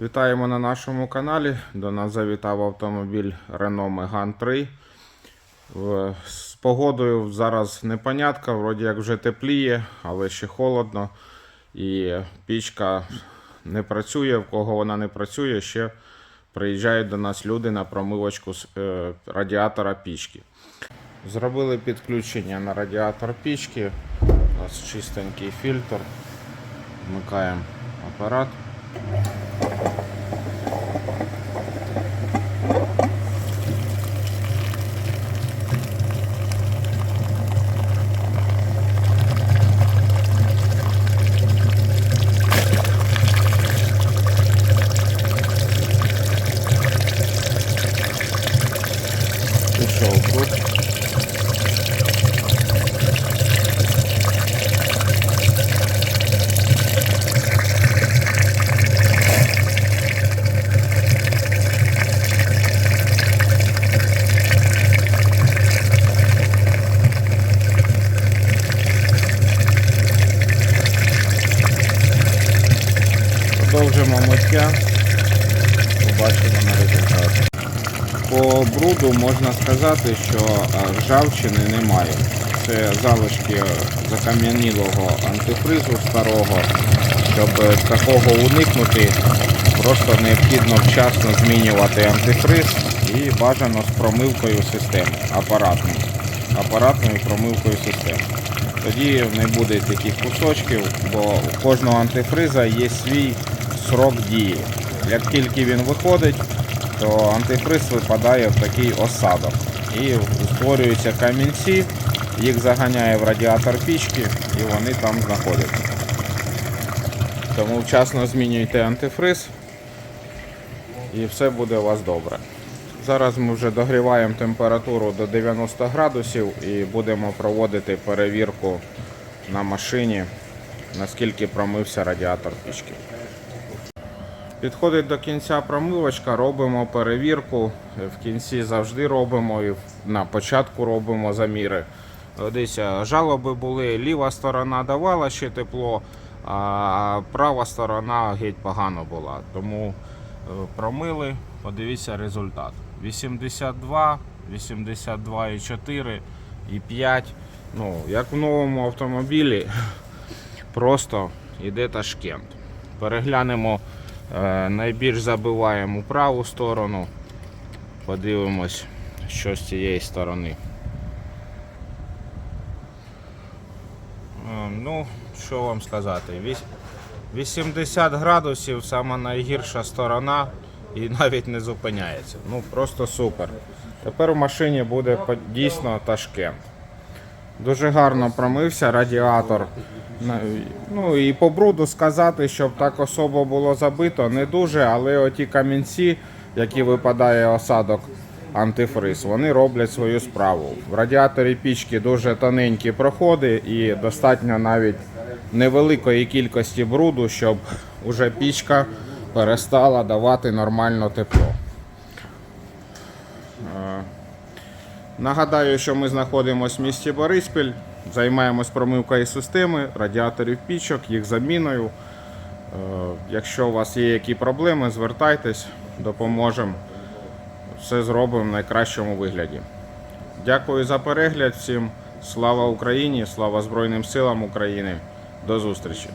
Вітаємо на нашому каналі. До нас завітав автомобіль Renault Megane 3. З погодою зараз непонятка, вроді як вже тепліє, але ще холодно. І пічка не працює. В кого вона не працює, ще приїжджають до нас люди на промивочку з е, радіатора пічки. Зробили підключення на радіатор пічки. У нас чистенький фільтр. Вмикаємо апарат. Продовжимо миття. Побачимо на результат. По бруду можна сказати, що е, ржавчини немає. Це залишки закам'янілого антифризу старого. Щоб е, такого уникнути, просто необхідно вчасно змінювати антифриз і бажано з промивкою системи апаратною. Апаратною промивкою системи. Тоді не буде таких кусочків, бо у кожного антифриза є свій срок дії. Як тільки він виходить, то антифриз випадає в такий осадок. І створюються камінці, їх заганяє в радіатор пічки і вони там знаходяться. Тому вчасно змінюйте антифриз і все буде у вас добре. Зараз ми вже догріваємо температуру до 90 градусів і будемо проводити перевірку на машині, наскільки промився радіатор пічки. Підходить до кінця промивочка, робимо перевірку. В кінці завжди робимо і на початку робимо заміри. Дивіться, жалоби були, ліва сторона давала ще тепло, а права сторона геть погано була. Тому е, промили, подивіться результат. 82, 82,4 і 5. Ну, як в новому автомобілі, просто йде Ташкент. Переглянемо, е, найбільш забиваємо праву сторону. Подивимось, що з цієї сторони. Е, Ну, що вам сказати? 80 градусів сама найгірша сторона і навіть не зупиняється. Ну просто супер. Тепер в машині буде дійсно Ташкент. Дуже гарно промився радіатор. Ну і по бруду сказати, щоб так особо було забито, не дуже, але оті камінці, які випадає осадок антифриз, вони роблять свою справу. В радіаторі пічки дуже тоненькі проходи і достатньо навіть невеликої кількості бруду, щоб уже пічка перестала давати нормально тепло. Нагадаю, що ми знаходимося в місті Бориспіль, займаємось промивкою системи, радіаторів пічок, їх заміною. Е, Якщо у вас є які проблеми, звертайтесь, допоможемо. Все зробимо в найкращому вигляді. Дякую за перегляд всім. Слава Україні! Слава Збройним силам України! До зустрічі!